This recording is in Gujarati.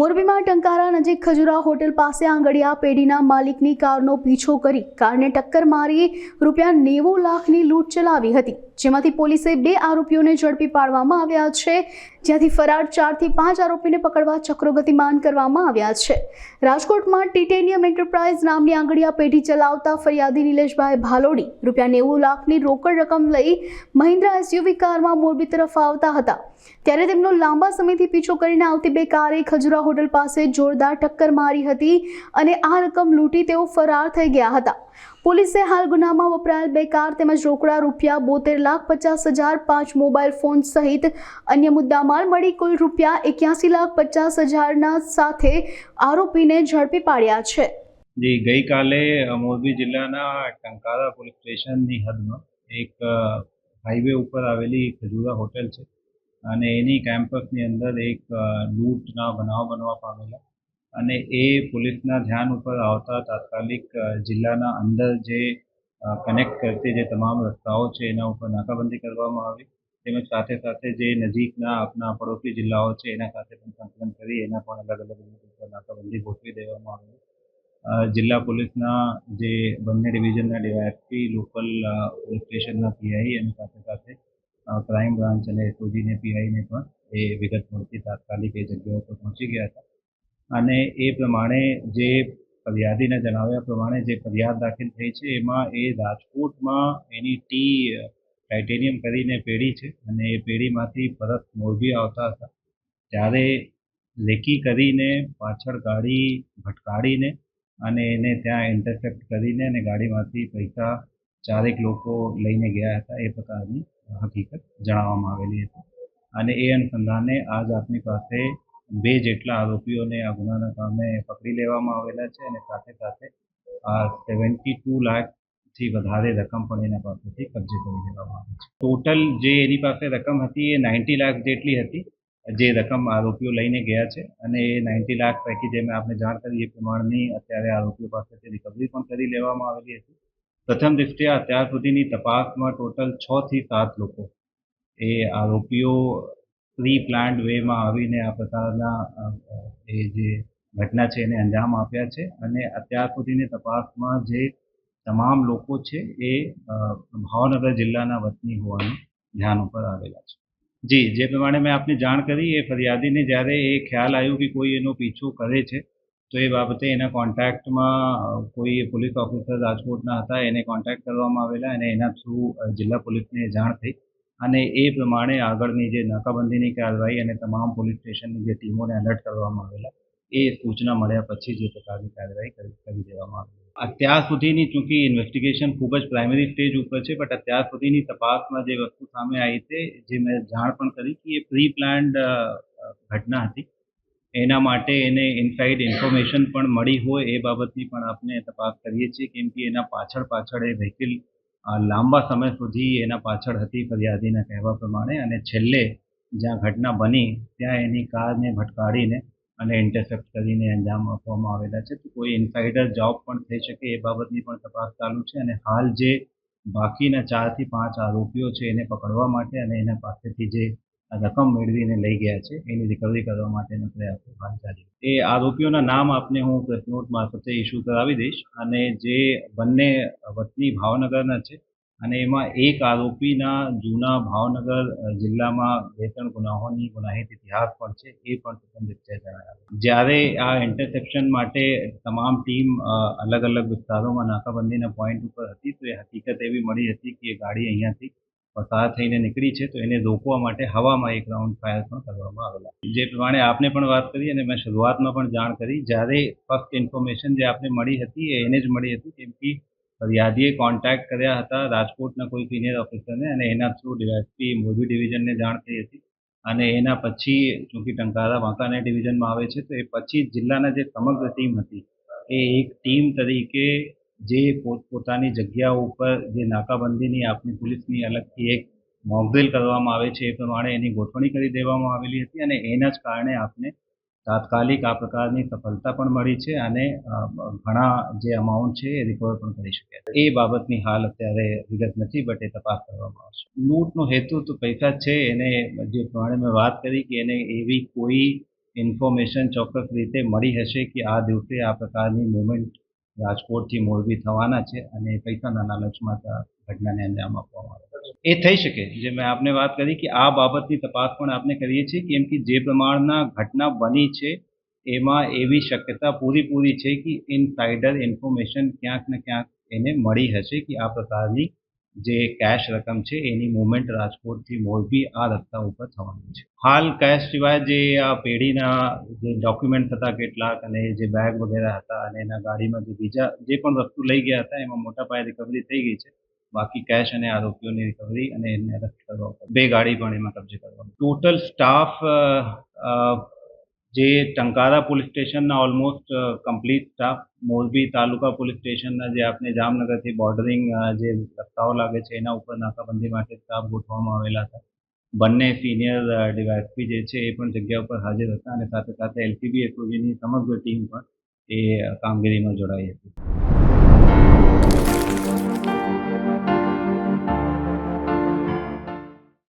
મોરબીમાં ટંકારા નજીક ખજુરા હોટેલ પાસે આંગડિયા પેઢીના માલિકની કારનો પીછો કરી કારને ટક્કર મારી રૂપિયા નેવું લાખની લૂંટ ચલાવી હતી. જેમાંથી પોલીસે બે આરોપીઓને ઝડપી પાડવામાં આવ્યા છે. જ્યાંથી ફરાર ચારથી પાંચ આરોપીને પકડવા ચક્રો ગતિમાન કરવામાં આવ્યા છે. રાજકોટમાં ટિટેનિયમ એન્ટરપ્રાઇઝ નામની આંગળીયા પેઢી ચલાવતા ફરિયાદી નિલેશભાઈ ભાલોડી રૂપિયા નેવું લાખની રોકડ રકમ લઈ મહિન્દ્રા એસયુવી કારમાં મોરબી તરફ આવતા હતા. ત્યારે તેમનો લાંબા સમયથી પીછો કરીને આવતી બે કારે ખજુરા હોટલ પાસે જોરદાર ટક્કર મારી હતી અને આ રકમ લૂંટી તેઓ ફરાર થઈ ગયા હતા. પોલીસે હાલ ગુનામાં વપરાયેલ બે કાર તેમજ રોકડા રૂપિયા બોતેર લાખ પચાસ હજાર પાંચ મોબાઈલ ફોન સહિત અન્ય મુદ્દામાલ મળી કુલ રૂપિયા એક્યાસી લાખ પચાસ હજારના સાથે આરોપીને ઝડપી પાડ્યા છે. જી, ગઈકાલે મોરબી જિલ્લાના ટંકારા પોલીસ સ્ટેશનની હદમાં એક હાઈવે ઉપર આવેલી ખજુરા હોટેલ છે અને એની કેમ્પસની અંદર એક લૂંટના બનાવ બનવા પામેલા અને એ પોલીસના ધ્યાન ઉપર આવતા તાત્કાલિક જિલ્લાના અંદર જે કનેક્ટ કરતી જે તમામ રસ્તાઓ છે, એના ઉપર નાકાબંધી કરવામાં આવી. તેમજ સાથે સાથે જે નજીકના આપણા પડોશી જિલ્લાઓ છે, એના સાથે પણ સંકલન કરી, એના પણ અલગ અલગ નાકાબંધી ગોઠવી દેવામાં આવી. જિલ્લા પોલીસના જે બંને ડિવિઝનના ડીવાયએસપી લોકલ સ્ટેશનના પીઆઈ અને સાથે સાથે ક્રાઇમ બ્રાન્ચ અને એસઓજીને પીઆઈને પણ એ વિગત મળતી તાત્કાલિક એ જગ્યા ઉપર પહોંચી ગયા હતા. અને એ પ્રમાણે જે ફરિયાદીને જણાવ્યા પ્રમાણે જે ફરિયાદ દાખલ થઈ છે, એમાં એ રાજકોટમાં એની ટી ટાઇટેનિયમ કરીને પેઢી છે અને એ પેઢીમાંથી પરત મોરબી આવતા હતા. ત્યારે લેકી કરીને પાછળ ગાડી ભટકાડીને અને એને ત્યાં ઇન્ટરસેપ્ટ કરીને અને ગાડીમાંથી પૈસા ચારેક લોકો લઈને ગયા હતા, એ પ્રકારની હકીકત જણાવવામાં આવેલી હતી. અને એ અનુસંધાને આજ આપની પાસે બે જેટલા આરોપીઓને આ ગુનાના કામે પકડી લેવામાં આવેલા છે અને સાથે સાથે સેવન્ટી ટુ લાખથી વધારે રકમ પણ એના પાસેથી કબજે કરી લેવામાં આવી છે. ટોટલ જે એની પાસે રકમ હતી એ નાઇન્ટી લાખ જેટલી હતી, જે રકમ આરોપીઓ લઈને ગયા છે અને એ નાઇન્ટી લાખ પૈકી જે મેં આપણે જાણ કરી એ પ્રમાણની અત્યારે આરોપીઓ પાસેથી રિકવરી પણ કરી લેવામાં આવેલી હતી. પ્રથમ દૃષ્ટિએ અત્યાર સુધીની તપાસમાં ટોટલ છ થી સાત લોકો એ આરોપીઓ પ્રી પ્લાન્ડ વેમાં આવીને આ પ્રકારના એ જે ઘટના છે એને અંજામ આપ્યા છે અને અત્યાર સુધીની તપાસમાં જે તમામ લોકો છે એ ભાવનગર જિલ્લાના વતની હોવાનું ધ્યાન ઉપર આવેલા છે. જી, જે પ્રમાણે મેં આપને જાણ કરી, એ ફરિયાદીને જ્યારે એ ખ્યાલ આવ્યો કે કોઈ એનો પીછો કરે છે, તો એ બાબતે એના કોન્ટેક્ટમાં કોઈ પોલીસ ઓફિસર રાજકોટના હતા, એને કોન્ટેક્ટ કરવામાં આવેલા અને એના થ્રુ જિલ્લા પોલીસને જાણ થઈ. અને એ પ્રમાણે આગળની જે નાકાબંધીની કાર્યવાહી અને તમામ પોલીસ સ્ટેશનની જે ટીમોને એલર્ટ કરવામાં આવેલા, એ સૂચના મળ્યા પછી જે પ્રકારની કાર્યવાહી કરી દેવામાં આવી. અત્યાર સુધીની ચૂંકી ઇન્વેસ્ટિગેશન ખૂબ જ પ્રાઇમરી સ્ટેજ ઉપર છે બટ અત્યાર સુધીની તપાસમાં જે વસ્તુ સામે આવી છે, જે મેં જાણ પણ કરી કે એ પ્રી પ્લાન્ડ ઘટના હતી. એના માટે એને ઇનસાઇડ ઇન્ફોર્મેશન પણ મળી હોય એ બાબતની પણ આપણે તપાસ કરીએ છીએ, કેમ કે એના પાછળ પાછળ એ વ્હીકલ લાંબા સમય સુધી એના પાછળ હતી ફરિયાદીના કહેવા પ્રમાણે અને છેલ્લે જ્યાં ઘટના બની, ત્યાં એની કારને ભટકાડીને અને ઇન્ટરસેપ્ટ કરીને અંજામ આપવામાં આવેલા છે. તો કોઈ ઇન્સાઇડર જોબ પણ થઈ શકે એ બાબતની પણ તપાસ ચાલુ છે અને હાલ જે બાકીના ચારથી પાંચ આરોપીઓ છે એને પકડવા માટે અને એના પાસેથી જે રકમ મેળવીને લઈ ગયા છે. એની રિકવરી કરવા માટેનો પ્રયાસ હાલ ચાલી એ આરોપીઓના નામ આપને હું પ્રેસનોટ મારફતે ઇસ્યુ કરાવી દઈશ. અને જે બંને વતની ભાવનગરના છે, અને એમાં એક આરોપીના જૂના ભાવનગર જિલ્લામાં બે ત્રણ ગુનાહોની ગુનાહિત ઇતિહાસ પણ છે, એ પણ પ્રથમ જણાયા. જ્યારે આ ઇન્ટરસેપ્શન માટે તમામ ટીમ અલગ અલગ વિસ્તારોમાં નાકાબંધીના પોઈન્ટ ઉપર હતી, તો એ હકીકત એવી મળી હતી કે ગાડી અહીંયાથી પસાર થઈને નીકળી છે, તો એને રોકવા માટે હવામાં એક રાઉન્ડ ફાયર પણ કરવામાં આવેલા. જે પ્રમાણે આપને પણ વાત કરી અને મેં શરૂઆતમાં પણ જાણ કરી, જ્યારે ફર્સ્ટ ઇન્ફોર્મેશન જે આપને મળી હતી એ એને જ મળી હતી, કેમ કે ફરિયાદીએ કોન્ટેક્ટ કર્યા હતા રાજકોટના કોઈ સિનિયર ઓફિસરને અને એના થ્રુ ડીવાયએસપી મોરબી ડિવિઝનને જાણ થઈ હતી. અને એના પછી ચૂંકી ટંકારા વાંકાનેર ડિવિઝનમાં આવે છે, તો એ પછી જિલ્લાના જે સમગ્ર ટીમ હતી, એ એક ટીમ તરીકે જે પોતપોતાની જગ્યા ઉપર જે નાકાબંધીની આપણી પોલીસની અલગથી એક મોકડ્રીલ કરવામાં આવે છે એ પ્રમાણે એની ગોઠવણી કરી દેવામાં આવેલી હતી અને એના જ કારણે આપને તાત્કાલિક આ પ્રકારની સફળતા પણ મળી છે અને ઘણા જે અમાઉન્ટ છે એ રિકવર પણ કરી શક્યા એ બાબતની હાલ અત્યારે વિગત નથી બટ એ તપાસ કરવામાં આવશે. લૂંટનો હેતુ તો પૈસા જ છે. એને જે પ્રમાણે મેં વાત કરી કે એને એવી કોઈ ઇન્ફોર્મેશન ચોક્કસ રીતે મળી હશે કે આ દિવસે આ પ્રકારની મુવમેન્ટ રાજકોટથી મોરબી થવાના છે અને પૈસાના લાલચમાં ઘટનાને અંજામ આપવામાં આવે એ થઈ શકે. જે મેં આપને વાત કરી કે આ બાબતની તપાસ પણ આપણે કરીએ છીએ કેમ કે જે પ્રમાણના ઘટના બની છે એમાં એવી શક્યતા પૂરીપૂરી છે કે ઇનસાઇડર ઇન્ફોર્મેશન ક્યાંક ને ક્યાંક એને મળી હશે કે આ પ્રકારની જે કેશ રકમ છે, એની મુવમેન્ટ રાજકોટથી મોરબી આ રસ્તા ઉપર થવાની છે. હાલ કેશ સિવાય જે આ પેઢીના જે ડોક્યુમેન્ટ હતા કેટલાક અને જે બેગ વગેરે હતા અને એના ગાડીમાં જે બીજા જે પણ વસ્તુ લઈ ગયા હતા, એમાં મોટા પાયે રિકવરી થઈ ગઈ છે. બાકી કેશ અને આરોપીઓની રિકવરી અને એને અરેસ્ટ કરવા બે ગાડી પણ એમાં કબજે કરવા ટોટલ સ્ટાફ જે ટંકારા પોલીસ સ્ટેશનના almost complete staff Morbi taluka police સ્ટેશનના જે આપણે જામનગરથી બોર્ડરિંગ જે રસ્તાઓ લાગે છે, એના ઉપર નાકાબંધી માટે સ્ટાફ ગોઠવવામાં આવેલા હતા. બંને સિનિયર ડીવાયસપી જે છે એ પણ જગ્યા ઉપર હાજર હતા અને સાથે સાથે એલસીબી એસઓજીની સમગ્ર ટીમ પણ એ કામગીરીમાં જોડાઈ હતી.